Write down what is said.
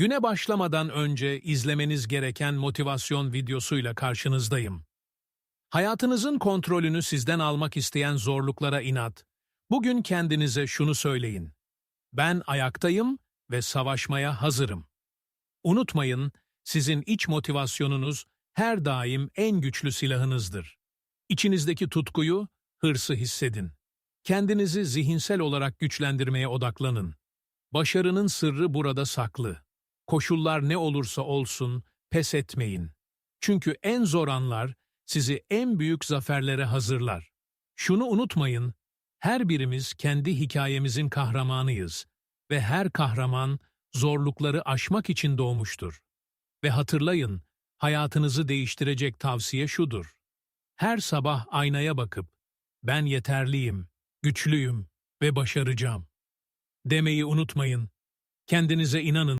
Güne başlamadan önce izlemeniz gereken motivasyon videosuyla karşınızdayım. Hayatınızın kontrolünü sizden almak isteyen zorluklara inat. Bugün kendinize şunu söyleyin. Ben ayaktayım ve savaşmaya hazırım. Unutmayın, sizin iç motivasyonunuz her daim en güçlü silahınızdır. İçinizdeki tutkuyu, hırsı hissedin. Kendinizi zihinsel olarak güçlendirmeye odaklanın. Başarının sırrı burada saklı. Koşullar ne olursa olsun pes etmeyin. Çünkü en zor anlar sizi en büyük zaferlere hazırlar. Şunu unutmayın, her birimiz kendi hikayemizin kahramanıyız ve her kahraman zorlukları aşmak için doğmuştur. Ve hatırlayın, hayatınızı değiştirecek tavsiye şudur. Her sabah aynaya bakıp, ben yeterliyim, güçlüyüm ve başaracağım. Demeyi unutmayın. Kendinize inanın.